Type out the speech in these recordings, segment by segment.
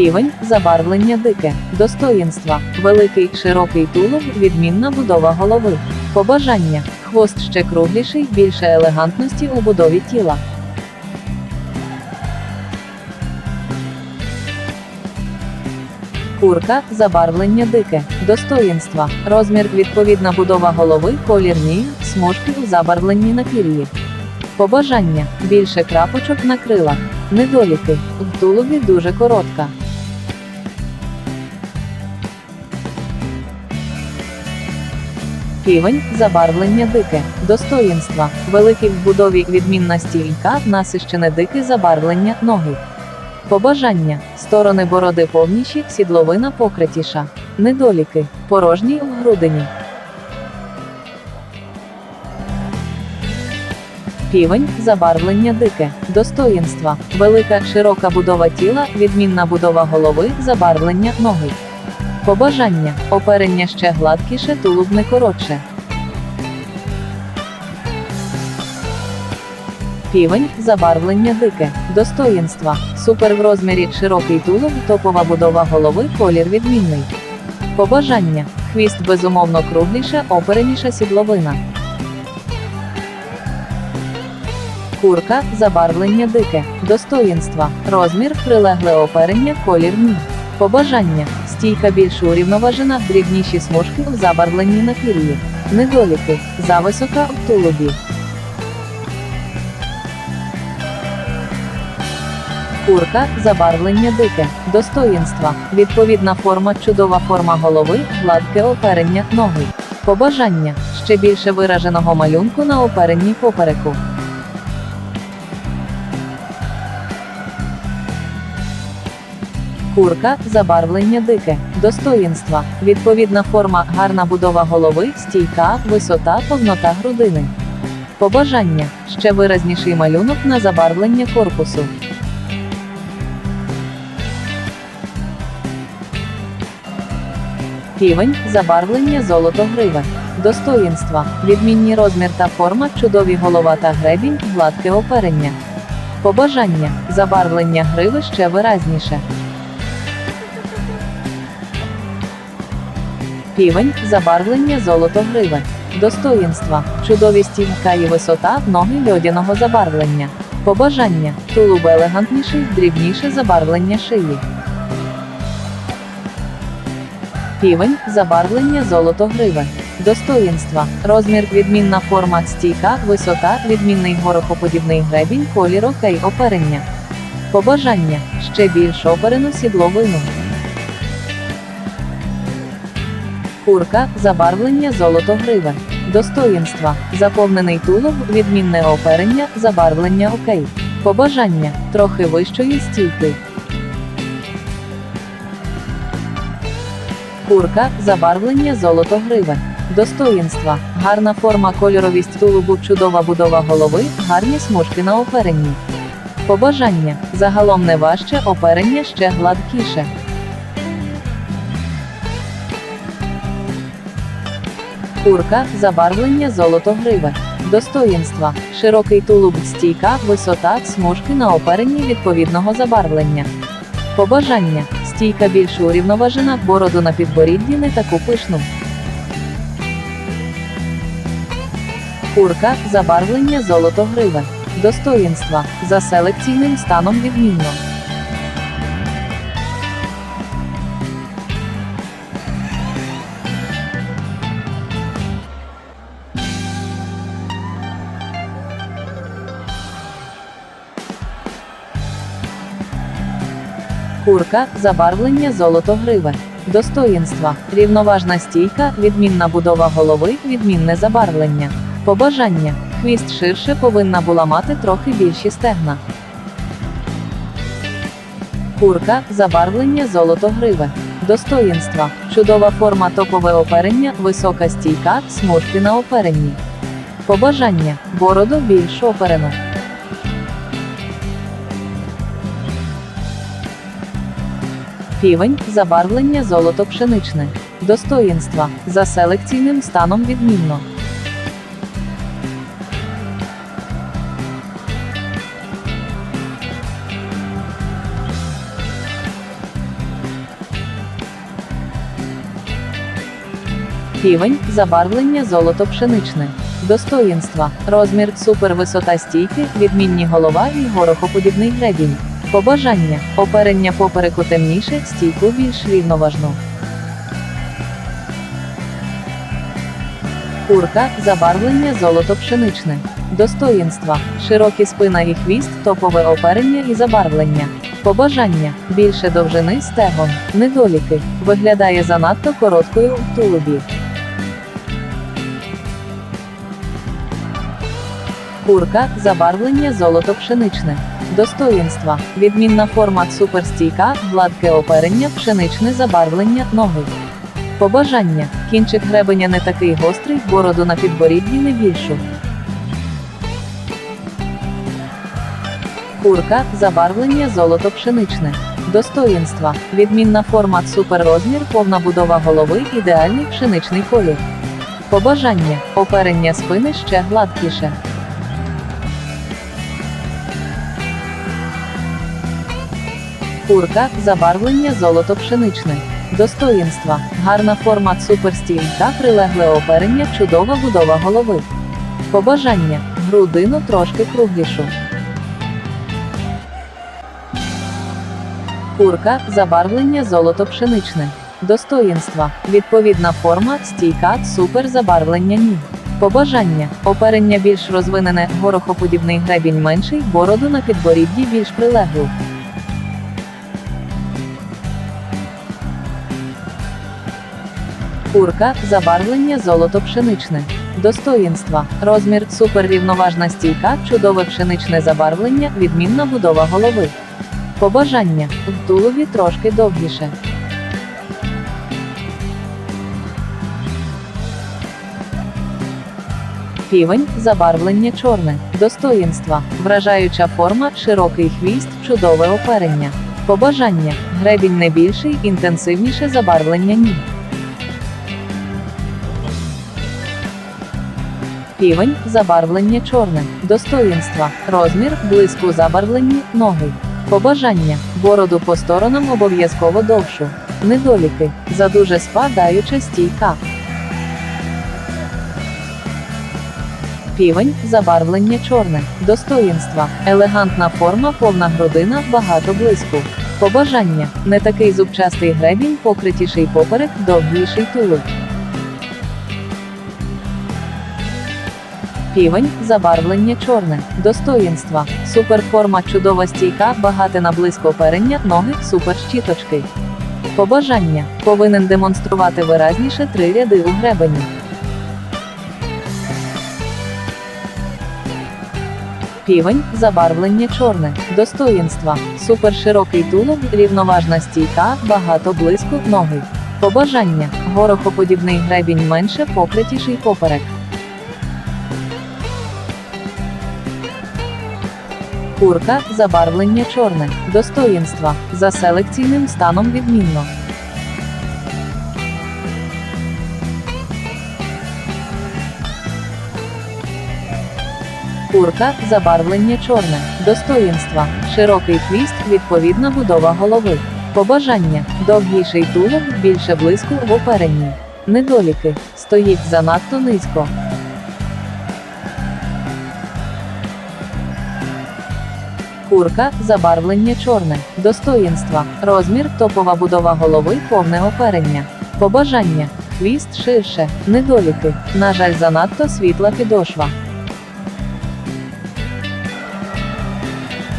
Півень, забарвлення дике, достоїнства, великий широкий тулуб, відмінна будова голови. Побажання, хвост ще кругліший, більше елегантності у будові тіла. Курка, забарвлення дике, достоїнства, розмір відповідна будова голови, колір ніг, смужки у забарвленні на пір'ї. Побажання, більше крапочок на крилах. Недоліки, в тулубі дуже коротка. Півень, забарвлення дике, достоїнства, великий в будові відмінна стілька, насищене дике забарвлення ноги. Побажання, сторони бороди повніші, сідловина покритіша. Недоліки, порожній в грудині. Півень, забарвлення дике, достоїнства, велика широка будова тіла, відмінна будова голови, забарвлення ноги. Побажання, оперення ще гладкіше, тулуб не коротше. Півень, забарвлення дике, достоїнства, супер в розмірі широкий тулуб, топова будова голови, колір відмінний. Побажання, хвіст безумовно кругліше, опереніша сідловина. Курка, забарвлення дике, достоїнства, розмір, прилегле оперення, колір ніг. Побажання, стійка більш урівноважена, дрібніші смужки в забарвленні на пір'ї. Недоліки, зависока в тулубі. Курка, забарвлення дике, достоїнства, відповідна форма, чудова форма голови, гладке оперення ноги. Побажання, ще більше вираженого малюнку на оперенні попереку. Курка, забарвлення дике, достоїнства, відповідна форма, гарна будова голови, стійка, висота, повнота грудини. Побажання, ще виразніший малюнок на забарвлення корпусу. Півень, забарвлення золото гриве. Достоїнства, відмінні розмір та форма, чудові голова та гребінь, гладке оперення. Побажання, забарвлення гриви ще виразніше. Півень, забарвлення золото гриве. Достоїнства, чудові стінка і висота, ноги льодяного забарвлення. Побажання, тулуб елегантніший, дрібніше забарвлення шиї. Півень, забарвлення золото гриве. Достоїнства, розмір, відмінна форма, стійка, висота, відмінний горохоподібний гребінь, колір окей, оперення. Побажання, ще більш оперену сідловину. Курка, забарвлення золото гриве. Достоїнства, заповнений тулуб, відмінне оперення, забарвлення окей. Побажання, трохи вищої стійки. Курка, забарвлення золото гриве. Достоїнства, гарна форма кольоровість тулубу, чудова будова голови, гарні смужки на оперенні. Побажання, загалом не важче, оперення ще гладкіше. Курка, забарвлення золото гриве. Достоїнства, широкий тулуб, стійка, висота, смужки на оперенні відповідного забарвлення. Побажання, стійка більш урівноважена, бороду на підборідді не таку пишну. Курка, забарвлення золото гриве. Достоїнства, за селекційним станом відмінно. Курка, забарвлення золото гриве. Достоїнства, рівноважна стійка, відмінна будова голови, відмінне забарвлення. Побажання, хвіст ширше повинна була мати трохи більші стегна. Курка, забарвлення золото гриве. Достоїнства, чудова форма топове оперення, висока стійка, смужки на оперенні. Побажання, бороду більш оперено. Півень, забарвлення золото пшеничне. Достоїнства за селекційним станом відмінно. Півень забарвлення золото пшеничне. Достоїнства розмір супервисота стійки, відмінні голова і горохоподібний гребінь. Побажання, оперення попереку темніше, стійку більш рівноважну. Курка, забарвлення золото пшеничне. Достоїнства, широкі спина і хвіст, топове оперення і забарвлення. Побажання, більше довжини стегон. Недоліки, виглядає занадто короткою в тулубі. Курка, забарвлення золото пшеничне. Достоїнства, відмінна форма суперстійка, гладке оперення, пшеничне забарвлення, ноги. Побажання, кінчик гребеня не такий гострий, бороду на підборідді не більшу. Курка, забарвлення золото пшеничне. Достоїнства, відмінна форма суперрозмір, повна будова голови, ідеальний пшеничний колір. Побажання, оперення спини ще гладкіше. Курка, забарвлення золото пшеничне. Достоїнства, гарна форма суперстіль та прилегле оперення, чудова будова голови. Побажання, грудину трошки круглішу. Курка, забарвлення золото пшеничне. Достоїнства, відповідна форма, стійка, супер забарвлення ніг. Побажання, оперення більш розвинене, горохоподібний гребінь менший, бороду на підборідді більш прилеглу. Курка, забарвлення золото пшеничне. Достоїнства, розмір, суперрівноважна стійка, чудове пшеничне забарвлення, відмінна будова голови. Побажання, в тулові трошки довгіше. Півень, забарвлення чорне. Достоїнства, вражаюча форма, широкий хвіст, чудове оперення. Побажання, гребінь не більший, інтенсивніше забарвлення ніг. Півень, забарвлення чорне. Достоїнства, розмір, блиску забарвлені, ноги. Побажання, бороду по сторонам обов'язково довшу. Недоліки, задуже спадаюча стійка. Півень, забарвлення чорне. Достоїнства, елегантна форма, повна грудина, багато блиску. Побажання, не такий зубчастий гребінь, покритіший поперек, довгіший тулуб. Півень, забарвлення чорне. Достоїнства, суперформа, чудова стійка, багате на блиск оперення, ноги, суперщіточки. Побажання, повинен демонструвати виразніше три ряди у гребені. Півень, забарвлення чорне. Достоїнства, суперширокий тулуб, рівноважна стійка, багато блиску, ноги. Побажання, горохоподібний гребінь менше, покритіший поперек. Курка, забарвлення чорне. Достоїнства. За селекційним станом відмінно. Курка, забарвлення чорне. Достоїнства. Широкий хвіст, відповідна будова голови. Побажання. Довгіший тулуб, більше блиску в оперенні. Недоліки. Стоїть занадто низько. Курка, забарвлення чорне. Достоїнства. Розмір, топова будова голови, повне оперення. Побажання. Хвіст ширше. Недоліки. На жаль, занадто світла підошва.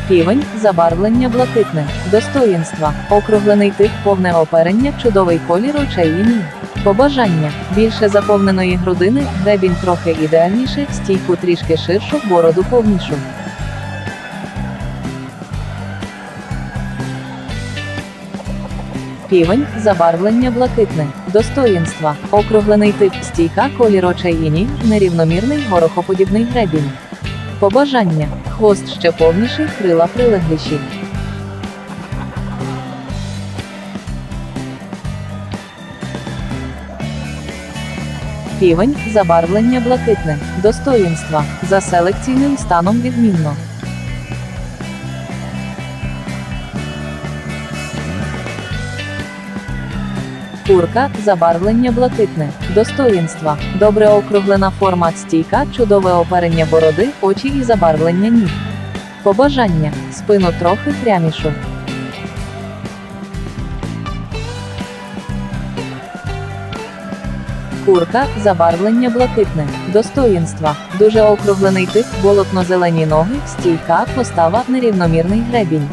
Півень, забарвлення блакитне. Достоїнства. Округлений тип, повне оперення, чудовий колір очей і ніг. Побажання. Більше заповненої грудини, гребінь трохи ідеальніше, стійку трішки ширшу, бороду повнішу. Півень, забарвлення блакитне. Достоїнства. Округлений тип стійка, колір очей нерівномірний горохоподібний гребінь. Побажання. Хвост ще повніший, крила прилегліші. Півень, забарвлення блакитне. Достоїнства. За селекційним станом відмінно. Курка, забарвлення блакитне. Достоїнства. Добре округлена форма стійка, чудове оперення бороди, очі і забарвлення ніг. Побажання. Спину трохи прямішу. Курка, забарвлення блакитне. Достоїнства. Дуже округлений тип, болотно-зелені ноги, стійка, постава, нерівномірний гребінь.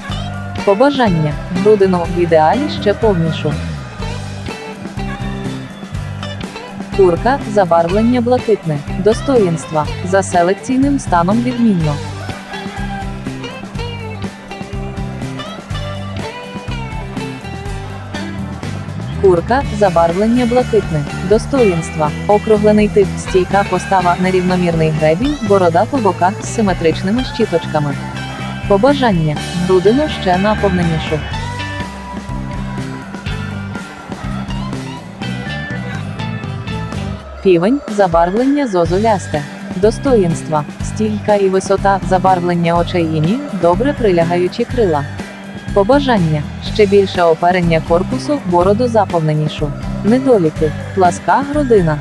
Побажання. Грудину в ідеалі ще повнішу. Курка, забарвлення блакитне. Достоїнства. За селекційним станом відмінно. Курка, забарвлення блакитне. Достоїнства. Округлений тип, стійка постава, нерівномірний гребінь, борода по боках з симетричними щіточками. Побажання. Грудину ще наповненішу. Півень, забарвлення зозулясте. Достоїнства, стілька і висота, забарвлення очей і добре прилягаючі крила. Побажання, ще більше оперення корпусу, бороду заповненішу. Недоліки, пласка грудина.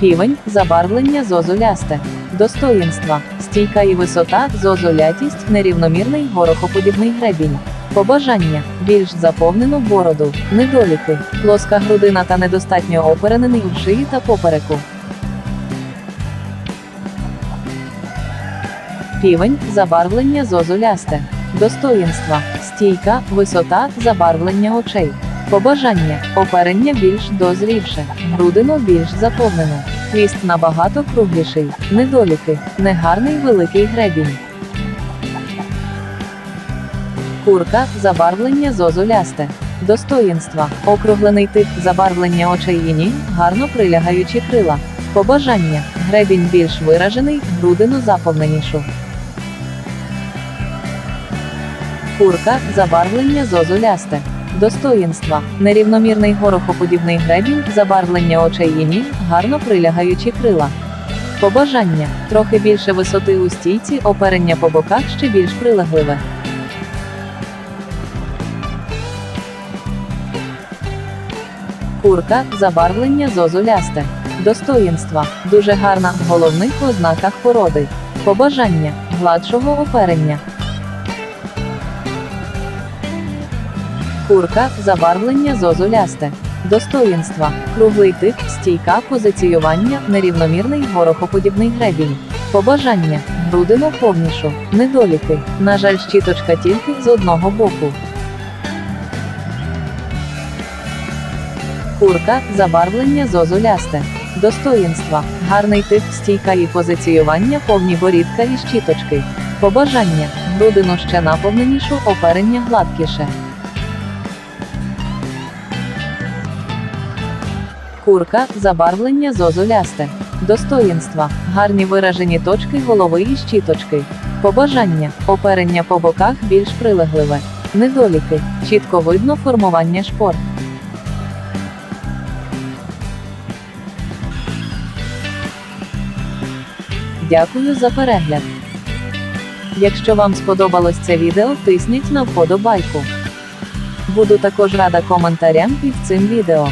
Півень, забарвлення зозулясте. Достоїнства, стійка і висота, зозулятість, нерівномірний горохоподібний гребінь. Побажання більш заповнену бороду, недоліки, плоска грудина та недостатньо оперенений в шиї та попереку. Півень, забарвлення зозулясте. Достоїнства, стійка, висота, забарвлення очей. Побажання, оперення більш дозрівше, грудину більш заповнену. Хвіст набагато кругліший, недоліки, негарний великий гребінь. Курка, забарвлення зозулясте. Достоїнства, округлений тип забарвлення очей і гарно прилягаючі крила. Побажання, гребінь більш виражений, грудину заповненішу. Курка, забарвлення зозулясте. Достоїнства, нерівномірний горохоподібний гребінь, забарвлення очей і гарно прилягаючі крила. Побажання, трохи більше висоти у стійці, оперення по боках ще більш прилегливе. Курка, забарвлення зозулясте. Достоїнства, дуже гарна в головних ознаках породи. Побажання, гладшого оперення. Курка, забарвлення зозулясте. Достоїнства, круглий тип, стійка, позиціювання, нерівномірний горохоподібний гребінь. Побажання, грудину повнішу, недоліки. На жаль, щіточка тільки з одного боку. Курка, забарвлення зозулясте. Достоїнства, гарний тип, стійка і позиціювання, повні борідка і щіточки. Побажання, грудину ще наповненішу, оперення гладкіше. Курка, забарвлення зозулясте. Достоїнства, гарні виражені точки голови і щіточки. Побажання, оперення по боках більш прилегливе. Недоліки, чітко видно формування шпор. Дякую за перегляд. Якщо вам сподобалось це відео, тисніть на вподобайку. Буду також рада коментарям під цим відео.